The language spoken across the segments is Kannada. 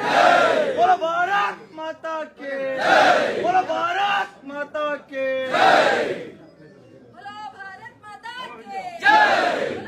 बोलो भारत माता के। बोलो भारत माता के। बोलो भारत माता के।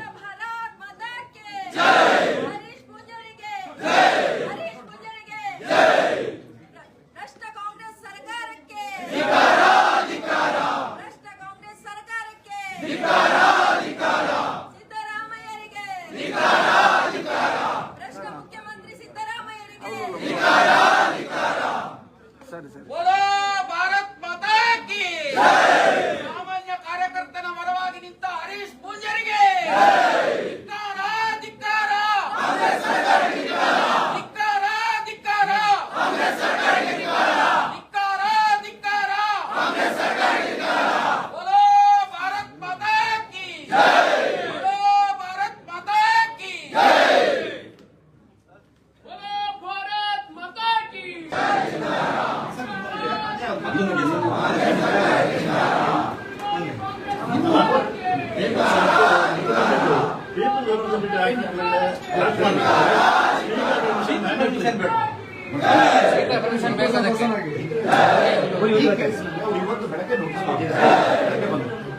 ನಿಂತ ಹರೀಶ್ ಪೂಂಜರಿಗೆ ಧಿಕ್ಕಾರ ಧಿಕ್ಕಾರ ಧಿಕ್ಕಾರ ಧಿಕ್ಕಾರ ಧಿಕ್ಕಾರ ಬೋಲೋ ಭಾರತ್ ಮಾತಾ ಕಿ ಬೋಲೋ ಭಾರತ್ ಮಾತಾ ಕಿ ಬೋಲೋ ಭಾರತ್ ಮಾತಾ ಕಿ ಇವತ್ತು ಬೆಳಗ್ಗೆ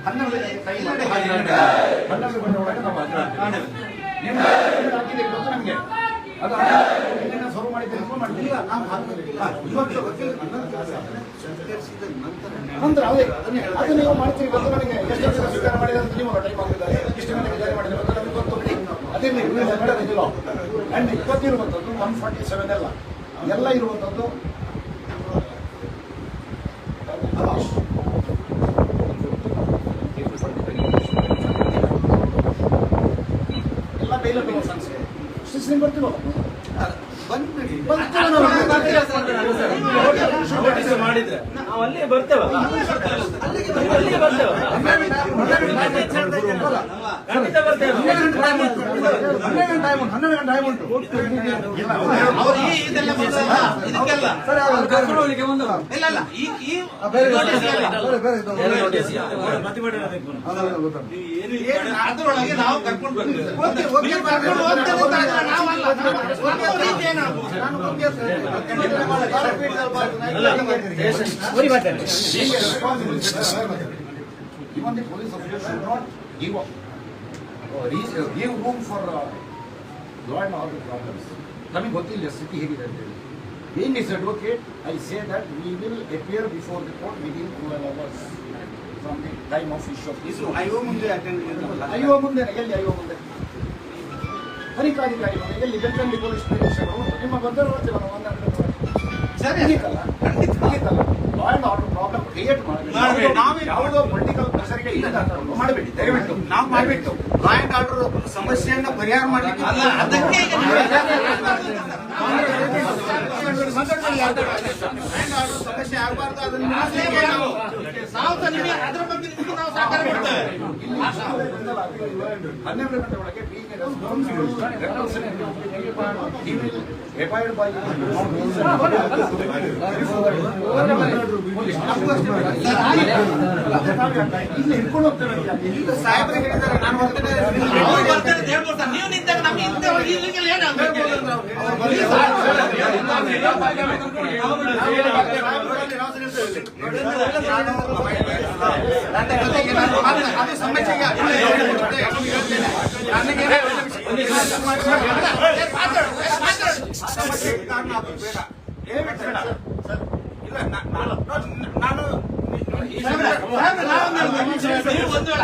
ಹನ್ನೆರಡು ಹನ್ನೆರಡು ಗಂಟೆ ಒಳಗೆ ನಾವು ಹಾಕಿದ್ದೀರಿ ಗೊತ್ತು ನಮಗೆ ಅದು ಮಾಡಿದ್ರೆ ನಾವು ನಂತರ ಅದೇ ನೀವು ಮಾಡ್ತೀರಿ ಗೊತ್ತು ಎಷ್ಟು ನೀವು ಟೈಮ್ ಇಷ್ಟು ಗಂಟೆಗೆ ಜಾರಿ ನಮಗೆ ಗೊತ್ತು ಅದೇ ನೀವು ಮೇಡಮ್ ಇದಿಲ್ಲ ಇಪ್ಪತ್ತಿರುವಂಥದ್ದು ಒನ್ ಫಾರ್ಟಿ ಸೆವೆನ್ ಎಲ್ಲ ಎಲ್ಲ ಇರುವಂಥದ್ದು ಎಲ್ಲ ಬೈಲಬಲ್ ಸಂಸ್ಥೆ. ಶಿಸ್ತಿನ ಬರ್ತೀವೋ ಮಾಡಿದ್ರೆ. ನಾವು ಅಲ್ಲಿಗೆ ಬರ್ತೇವೆ. ಅಲ್ಲಿಗೆ ಬರ್ತೇವೆ. ಬರ್ತೇವೆ ಹನ್ನೆರಡು ಟೈಮ್ ಉಂಟು. ಹನ್ನೆರಡು ಗಂಟೆ ಟೈಮ್ ಉಂಟು. ಸರಿ, ಅವ್ರು ಕರ್ಕೊಂಡು ಇಲ್ಲ ಇಲ್ಲ ಈ ಈ ಬೇರೆ ಬೇರೆ ಬೇರೆ ಬೇರೆ notice ಇಲ್ಲ. ಅದೆಲ್ಲ ಗೊತ್ತಾಗ್ತದೆ. ಏನು ಅದ್ರೊಳಗೆ ನಾವು ಕರ್ಕೊಂಡು ಬರ್ತೀವಿ ಏನಾಗ್ಬೋದು? ನಾನು ಬಗ್ಗೆ Even the police officers should not give up, uh, uh, give room for uh, law and order problems. ನಮಗೆ ಗೊತ್ತಿಲ್ಲ ಸ್ಥಿತಿ ಹೇಗಿದೆ ಅಂತ ಹೇಳಿ being his advocate, I say that we will appear before the court within 12 hours from the time of issue of this. ಅಯ್ಯೋ ಮುಂದೆ attend ಅಯ್ಯೋ ಮುಂದೆ ಎಲ್ಲಿ ಅಯ್ಯೋ ಮುಂದೆ ತನಿಖಾಧಿಕಾರಿ ಮುಂದೆ ಎಲ್ಲಿ ಬೆಳ್ತಂಡಿ ಪೊಲೀಸ್ ನಿರೀಕ್ಷಕರು ನಿಮ್ಮ ಒಂದನ್ನು ಸರಿ. ಖಂಡಿತ ಖಂಡಿತ law and order problem create. ನಾವೇ- ಯಾವುದೋ ಪ್ರೆಷರ್ಗೆ ಇಲ್ಲ. ಮಾಡಬೇಡಿ ದಯವಿಟ್ಟು. ನಾವು ಮಾಡಬೇಕು. ಲಾ ಅಂಡ್ ಆರ್ಡರ್ ಸಮಸ್ಯೆಯನ್ನ ಪರಿಹಾರ ಮಾಡಲಿಕ್ಕೆ ಅಲ್ಲ ಅದಕ್ಕೆ ಸಮಸ್ಯೆ ಆಗಬಾರ್ದು ಅದನ್ನ ನಿಲ್ಲಿಸ್ಲಿಕ್ಕೆ ನಾವು ನಾವು ತಾನೇ ಅದ್ರ ಬಗ್ಗೆ ನಿಮ್ಗೆ ನಾವು ಸಹಕಾರ ಕೊಡ್ತೇವೆ ಹನ್ನೆರಡು ಗಂಟೆ ಒಳಗೆ ಇಲ್ಲಿ ಹಿಡ್ಕೊಂಡು ಹೋಗ್ತೇವೆ ಸಾಹೇಬರು ಹೇಳಿದ್ದಾರೆ ನಾನು ನೀವು ನಿಂತಾಗ ನಮ್ಗೆ ಹೋಗಿ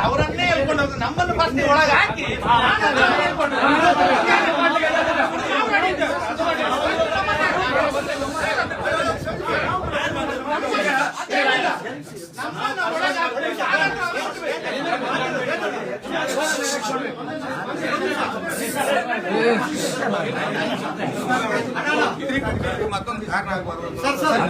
ಅವರನ್ನೇ ಹೇಳ್ಕೊಂಡು ಹೋದ್ರೆ ನಮ್ಮನ್ನು ಫಸ್ಟ್ ಒಳಗೆ ಹಾಕಿ ನಾನು ಅದನ್ನ ಹೇಳ್ಕೊಂಡು ನಮ್ಮನ್ನು ಒಳಗೆ ಹಾಕಿ ಜಾಗ್ರತೆ ಮತ್ತೊಂದು ಕಾರಣ ಆಗ್ಬಾರ್ದು sir sir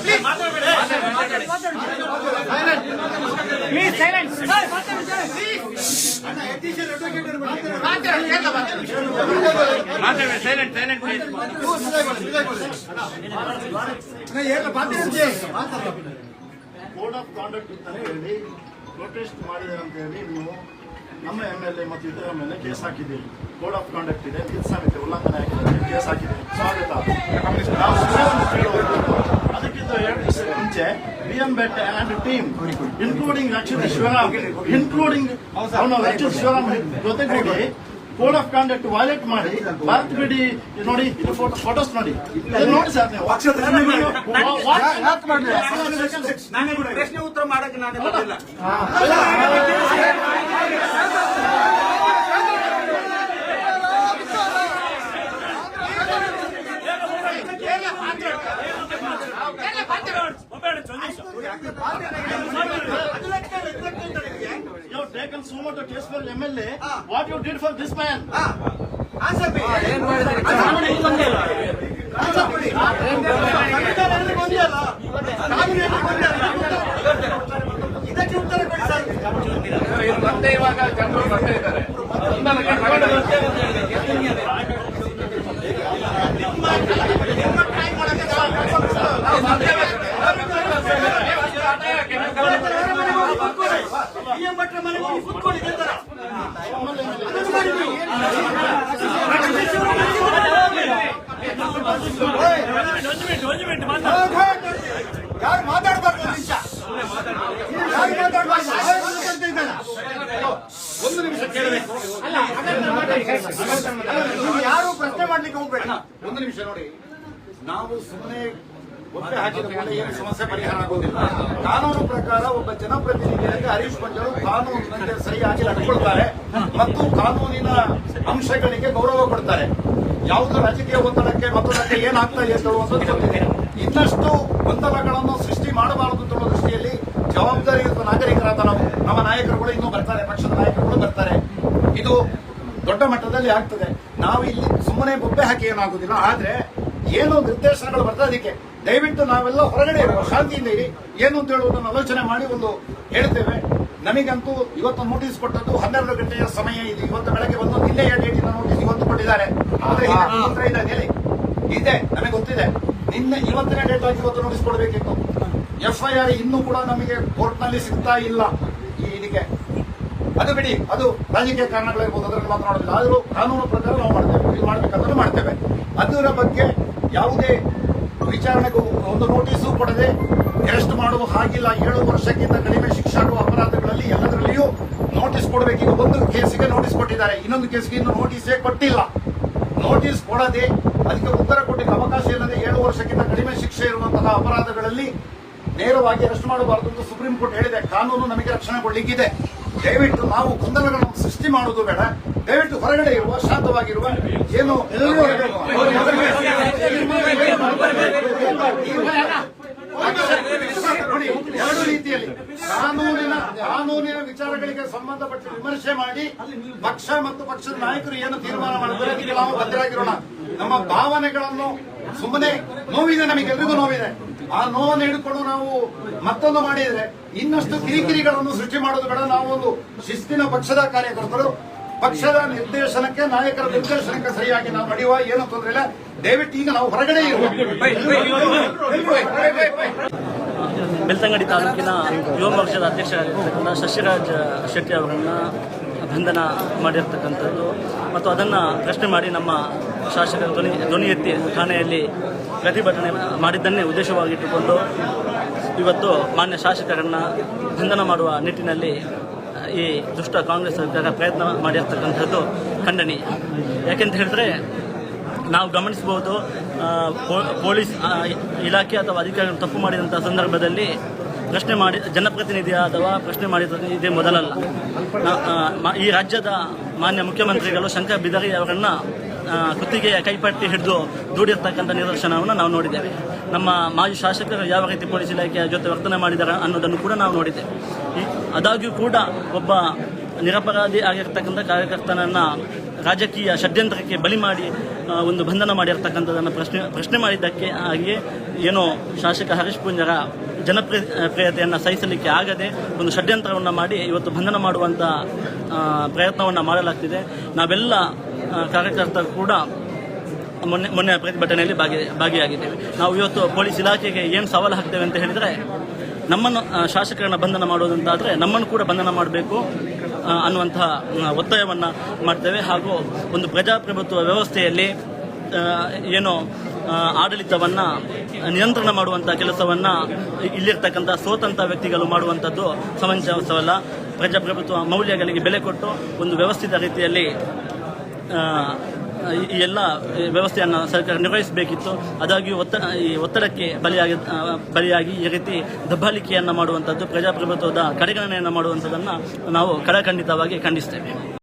please code of conduct ಅಂತಾನೆ ಹೇಳಿ ಪ್ರೊಟೆಸ್ಟ್ ಮಾಡಿದ್ದಾರೆ ಅಂತ ಹೇಳಿ ನೀವು ನಮ್ಮ ಎಂ ಎಲ್ ಎ ಮತ್ತು ಇತರ ಮೇಲೆ ಕೇಸ್ ಹಾಕಿದ್ದೀರಿ. ಕೋಡ್ ಆಫ್ ಕಾಂಡಕ್ಟ್ ಇದೆ ನೀತಿ ಸಂಹಿತೆ ಉಲ್ಲಂಘನೆ ಆಗಿದೆ ಕೇಸ್ ಹಾಕಿದ್ದೀರಿ. ಸ್ವಾಗತ ನಾವು ಸುಮ್ಮನೆ ಕೇಳುವುದು ಅದಕ್ಕಿಂತ ಎರಡು ದಿವಸ ಮುಂಚೆ B M bet and team including Rakshit Shivaram including ಅವನ ರಕ್ಷಿತ್ ಶಿವರಾಮ್ ಜೊತೆಗೂಡಿ ಕೋಡ್ ಆಫ್ ಕಾಂಡಕ್ಟ್ ವೈಲೇಟ್ ಮಾಡಿ ಭಾರತ್ ಬಿಡಿ ನೋಡಿ ಇದು ಫೋಟೋಸ್ ನೋಡಿ. ನೋಡಿ ಸರ್ ನೀವು. ಪ್ರಶ್ನೆ ಉತ್ತರ ಮಾಡಕ್ಕೆ ನಾನು ಅದು ಪಾಠ ಏನಿದೆ ಅಂದ್ರೆ what you do for this man answerable ಇದ್ದಾರೆ ಯಾರು ಮಾತಾಡ್ಬಾರ್ದು ಒಂದು ನಿಮಿಷ ಕೇಳಬೇಕು ಯಾರು ಪ್ರಶ್ನೆ ಮಾಡ್ಲಿಕ್ಕೆ ಹೋಗ್ಬೇಡ ಒಂದು ನಿಮಿಷ ನೋಡಿ ನಾವು ಸುಮ್ಮನೆ ಒಪ್ಪೆ ಹಾಕಿದ ಮೇಲೆ ಏನು ಸಮಸ್ಯೆ ಪರಿಹಾರ ಆಗೋದಿಲ್ಲ. ಕಾನೂನು ಪ್ರಕಾರ ಒಬ್ಬ ಜನಪ್ರತಿನಿಧಿಯಾಗಿ ಹರೀಶ್ ಪಂಜರು ಕಾನೂನಿನಂತೆ ಸರಿಯಾಗಿ ನಡ್ಕೊಳ್ತಾರೆ ಮತ್ತು ಕಾನೂನಿನ ಅಂಶಗಳಿಗೆ ಗೌರವ ಕೊಡ್ತಾರೆ. ಯಾವುದೋ ರಾಜಕೀಯ ಒತ್ತಡಕ್ಕೆ ಮತ್ತೊಂದಕ್ಕೆ ಏನಾಗ್ತಾ ಇದೆ ಅಂತೇಳುವಂಥದ್ದು ಗೊತ್ತಿದೆ. ಇನ್ನಷ್ಟು ಗೊಂದಲಗಳನ್ನು ಸೃಷ್ಟಿ ಮಾಡಬಾರದು ಅಂತ ದೃಷ್ಟಿಯಲ್ಲಿ ಜವಾಬ್ದಾರಿಯುತ ನಾಗರಿಕರಾದ ನಾವು, ನಮ್ಮ ನಾಯಕರುಗಳು ಇನ್ನೂ ಬರ್ತಾರೆ, ಪಕ್ಷದ ನಾಯಕರುಗಳು ಬರ್ತಾರೆ. ಇದು ದೊಡ್ಡ ಮಟ್ಟದಲ್ಲಿ ಆಗ್ತದೆ. ನಾವು ಇಲ್ಲಿ ಸುಮ್ಮನೆ ಬೊಬ್ಬೆ ಹಾಕಿ ಏನಾಗುದಿಲ್ಲ, ಆದ್ರೆ ಏನು ನಿರ್ದೇಶನಗಳು ಬರ್ತದೆ ಅದಕ್ಕೆ. ದಯವಿಟ್ಟು ನಾವೆಲ್ಲ ಹೊರಗಡೆ ಇರುವ ಶಾಂತಿಯಿಂದ ಇರಿ. ಏನು ಅಂತ ಹೇಳುವುದನ್ನು ಆಲೋಚನೆ ಮಾಡಿ ಒಂದು ಹೇಳ್ತೇವೆ. ನಮಗಂತೂ ಇವತ್ತು ನೋಟಿಸ್ ಕೊಟ್ಟದ್ದು ಹನ್ನೆರಡು ಗಂಟೆಯ ಸಮಯ ಇದೆ. ಇವತ್ತು ಬೆಳಗ್ಗೆ ಬಂದು ನಿನ್ನೆಯ ಡೇಟಿನ ನೋಟಿಸ್ ಇವತ್ತು ಕೊಟ್ಟಿದ್ದಾರೆ. ಆದ್ರೆ ಇದೆ ಅದೇಲಿ ಇದೆ ನಮಗೆ ಗೊತ್ತಿದೆ. ನಿನ್ನೆ ಇವತ್ತಿನ ಡೇಟ್ ಆಗಿ ಇವತ್ತು ನೋಟಿಸ್ ಕೊಡಬೇಕಿತ್ತು. ಎಫ್ಐಆರ್ ಇನ್ನೂ ಕೂಡ ನಮಗೆ ಕೋರ್ಟ್ನಲ್ಲಿ ಸಿಗ್ತಾ ಇಲ್ಲ ಈ ಇದಕ್ಕೆ. ಅದು ಬಿಡಿ ಅದು ರಾಜಕೀಯ ಕಾರಣಗಳಿರ್ಬೋದು ಅದರಲ್ಲಿ ಮಾತನಾಡೋದಿಲ್ಲ ಆದರೂ ಕಾನೂನು ಪ್ರಕಾರ ನಾವು ಮಾಡ್ತೇವೆ. ಇದು ಮಾಡಬೇಕಾದ್ರೂ ಮಾಡ್ತೇವೆ. ಅದರ ಬಗ್ಗೆ ಯಾವುದೇ ವಿಚಾರಣೆಗೂ ಒಂದು ನೋಟಿಸು ಕೊಡದೆ ಅರೆಸ್ಟ್ ಮಾಡುವ ಹಾಗಿಲ್ಲ. ಏಳು ವರ್ಷಕ್ಕಿಂತ ಕಡಿಮೆ ಶಿಕ್ಷೆ ಆಗುವ ಅಪರಾಧಗಳಲ್ಲಿ ಎಲ್ಲದರಲ್ಲಿಯೂ ನೋಟಿಸ್ ಕೊಡಬೇಕು. ಈಗ ಒಂದು ಕೇಸಿಗೆ ನೋಟಿಸ್ ಕೊಟ್ಟಿದ್ದಾರೆ. ಇನ್ನೊಂದು ಕೇಸಿಗೆ ಇನ್ನು ನೋಟಿಸೇ ಕೊಟ್ಟಿಲ್ಲ. ನೋಟಿಸ್ ಕೊಡದೆ ಅದಕ್ಕೆ ಉತ್ತರ ಕೊಟ್ಟಿಗೆ ಅವಕಾಶ ಇಲ್ಲದೆ ಏಳು ವರ್ಷಕ್ಕಿಂತ ಕಡಿಮೆ ಶಿಕ್ಷೆ ಇರುವಂತಹ ಅಪರಾಧಗಳಲ್ಲಿ ನೇರವಾಗಿ ಅರೆಸ್ಟ್ ಮಾಡಬಾರದು ಅಂತ ಸುಪ್ರೀಂ ಕೋರ್ಟ್ ಹೇಳಿದೆ. ಕಾನೂನು ನಮಗೆ ರಕ್ಷಣೆ ಕೊಡಲಿಕ್ಕಿದೆ. ದಯವಿಟ್ಟು ನಾವು ಗೊಂದಲಗಳನ್ನು ಸೃಷ್ಟಿ ಮಾಡುವುದು ಬೇಡ. ದಯವಿಟ್ಟು ಹೊರಗಡೆ ಇರುವ ಶಾಂತವಾಗಿರುವ ಏನು ಎರಡು ರೀತಿಯಲ್ಲಿ ಕಾನೂನಿನ ಕಾನೂನಿನ ವಿಚಾರಗಳಿಗೆ ಸಂಬಂಧಪಟ್ಟ ವಿಮರ್ಶೆ ಮಾಡಿ ಪಕ್ಷ ಮತ್ತು ಪಕ್ಷದ ನಾಯಕರು ಏನು ತೀರ್ಮಾನ ಮಾಡಿದ್ರೆ ಅದಕ್ಕೆ ನಾವು ಬದ್ಧರಾಗಿರೋಣ. ನಮ್ಮ ಭಾವನೆಗಳನ್ನು ಸುಮ್ಮನೆ ನೋವಿದೆ ನಮಗೆಲ್ಲರಿಗೂ ನೋವಿದೆ. ಆ ನೋವನ್ನು ಹಿಡ್ಕೊಂಡು ನಾವು ಮತ್ತೊಂದು ಮಾಡಿದ್ರೆ ಇನ್ನಷ್ಟು ಕಿರಿಕಿರಿಗಳನ್ನು ಸೃಷ್ಟಿ ಮಾಡೋದು ಬೇಡ. ನಾವು ಒಂದು ಶಿಸ್ತಿನ ಪಕ್ಷದ ಕಾರ್ಯಕರ್ತರು. ಪಕ್ಷದ ನಿರ್ದೇಶನಕ್ಕೆ, ನಾಯಕರ ನಿರ್ದೇಶನಕ್ಕೆ ಸರಿಯಾಗಿ ನಾವು ನಡೆಯುವ ಏನು ತೊಂದರೆ ಇಲ್ಲ. ದಯವಿಟ್ಟು ಈಗ ನಾವು ಹೊರಗಡೆ ಬೆಳ್ತಂಗಡಿ ತಾಲೂಕಿನ ಯುವ ಪಕ್ಷದ ಅಧ್ಯಕ್ಷರಾಗಿರ್ತಕ್ಕಂಥ ಶಶಿರಾಜ್ ಶೆಟ್ಟಿ ಅವರನ್ನು ಬಂಧನ ಮಾಡಿರ್ತಕ್ಕಂಥದ್ದು. ಮತ್ತು ಅದನ್ನು ಪ್ರಶ್ನೆ ಮಾಡಿ ನಮ್ಮ ಶಾಸಕರ ಧ್ವನಿ ಧ್ವನಿ ಎತ್ತಿ ಠಾಣೆಯಲ್ಲಿ ಪ್ರತಿಭಟನೆ ಮಾಡಿದ್ದನ್ನೇ ಉದ್ದೇಶವಾಗಿಟ್ಟುಕೊಂಡು ಇವತ್ತು ಮಾನ್ಯ ಶಾಸಕರನ್ನು ಬಂಧನ ಮಾಡುವ ನಿಟ್ಟಿನಲ್ಲಿ ಈ ದುಷ್ಟ ಕಾಂಗ್ರೆಸ್ ಸರ್ಕಾರ ಪ್ರಯತ್ನ ಮಾಡಿರ್ತಕ್ಕಂಥದ್ದು ಖಂಡನೀಯ. ಯಾಕೆಂತ ಹೇಳಿದ್ರೆ ನಾವು ಗಮನಿಸಬಹುದು ಆ, ಪೊಲೀಸ್ ಇಲಾಖೆ ಅಥವಾ ಅಧಿಕಾರಿಗಳು ತಪ್ಪು ಮಾಡಿದಂಥ ಸಂದರ್ಭದಲ್ಲಿ ಪ್ರಶ್ನೆ ಮಾಡಿ ಜನಪ್ರತಿನಿಧಿ ಅಥವಾ ಪ್ರಶ್ನೆ ಮಾಡಿದ ಇದೇ ಮೊದಲಲ್ಲ ಈ ರಾಜ್ಯದ ಮಾನ್ಯ ಮುಖ್ಯಮಂತ್ರಿಗಳು ಶಂಕರ್ ಬಿದರಿ ಅವರನ್ನು ಕುತ್ತಿಗೆಯ ಕೈಪಟ್ಟಿ ಹಿಡಿದು ದೂಡಿರ್ತಕ್ಕಂಥ ನಿದರ್ಶನವನ್ನು ನಾವು ನೋಡಿದ್ದೇವೆ. ನಮ್ಮ ಮಾಜಿ ಶಾಸಕರು ಯಾವ ರೀತಿ ಪೊಲೀಸ್ ಇಲಾಖೆಯ ಜೊತೆ ವರ್ತನೆ ಮಾಡಿದ್ದಾರೆ ಅನ್ನೋದನ್ನು ಕೂಡ ನಾವು ನೋಡಿದ್ದೇವೆ. ಆದಾಗ್ಯೂ ಕೂಡ ಒಬ್ಬ ನಿರಪರಾಧಿ ಆಗಿರ್ತಕ್ಕಂಥ ಕಾರ್ಯಕರ್ತನನ್ನು ರಾಜಕೀಯ ಷಡ್ಯಂತ್ರಕ್ಕೆ ಬಲಿ ಮಾಡಿ ಒಂದು ಬಂಧನ ಮಾಡಿರ್ತಕ್ಕಂಥದ್ದನ್ನು ಪ್ರಶ್ನೆ ಪ್ರಶ್ನೆ ಮಾಡಿದ್ದಕ್ಕೆ ಹಾಗೆ ಏನೋ ಶಾಸಕ ಹರೀಶ್ ಜನಪ್ರಿಯ ಪ್ರಿಯತೆಯನ್ನು ಸಹಿಸಲಿಕ್ಕೆ ಆಗದೆ ಒಂದು ಷಡ್ಯಂತ್ರವನ್ನು ಮಾಡಿ ಇವತ್ತು ಬಂಧನ ಮಾಡುವಂಥ ಪ್ರಯತ್ನವನ್ನು ಮಾಡಲಾಗ್ತಿದೆ. ನಾವೆಲ್ಲ ಕಾರ್ಯಕರ್ತರು ಕೂಡ ಮೊನ್ನೆ ಮೊನ್ನೆ ಪ್ರತಿಭಟನೆಯಲ್ಲಿ ಭಾಗಿ, ಭಾಗಿಯಾಗಿದ್ದೇವೆ. ನಾವು ಇವತ್ತು ಪೊಲೀಸ್ ಇಲಾಖೆಗೆ ಏನು ಸವಾಲು ಹಾಕ್ತೇವೆ ಅಂತ ಹೇಳಿದರೆ ನಮ್ಮನ್ನು ಶಾಸಕರನ್ನು ಬಂಧನ ಮಾಡುವುದಂತಾದರೆ ನಮ್ಮನ್ನು ಕೂಡ ಬಂಧನ ಮಾಡಬೇಕು ಅನ್ನುವಂತಹ ಒತ್ತಾಯವನ್ನು ಮಾಡ್ತೇವೆ. ಹಾಗೂ ಒಂದು ಪ್ರಜಾಪ್ರಭುತ್ವ ವ್ಯವಸ್ಥೆಯಲ್ಲಿ ಏನೋ ಆಡಳಿತವನ್ನ, ನಿಯಂತ್ರಣ ಮಾಡುವಂಥ ಕೆಲಸವನ್ನು ಇಲ್ಲಿರ್ತಕ್ಕಂಥ ಸೋತಂಥ ವ್ಯಕ್ತಿಗಳು ಮಾಡುವಂಥದ್ದು ಸಮಂಜಸವಲ್ಲ. ಪ್ರಜಾಪ್ರಭುತ್ವ ಮೌಲ್ಯಗಳಿಗೆ ಬೆಲೆ ಕೊಟ್ಟು ಒಂದು ವ್ಯವಸ್ಥಿತ ರೀತಿಯಲ್ಲಿ ಈ ಎಲ್ಲ ವ್ಯವಸ್ಥೆಯನ್ನು ಸರ್ಕಾರ ನಿರ್ವಹಿಸಬೇಕಿತ್ತು. ಅದಾಗಿಯೂ ಒತ್ತ ಈ ಒತ್ತಡಕ್ಕೆ ಬಲಿಯಾಗಿ ಬಲಿಯಾಗಿ ಈ ರೀತಿ ದಬ್ಬಾಳಿಕೆಯನ್ನು ಮಾಡುವಂಥದ್ದು ಪ್ರಜಾಪ್ರಭುತ್ವದ ಕಡೆಗಣನೆಯನ್ನು ಮಾಡುವಂಥದ್ದನ್ನು ನಾವು ಕಡಖಂಡಿತವಾಗಿ ಖಂಡಿಸ್ತೇವೆ.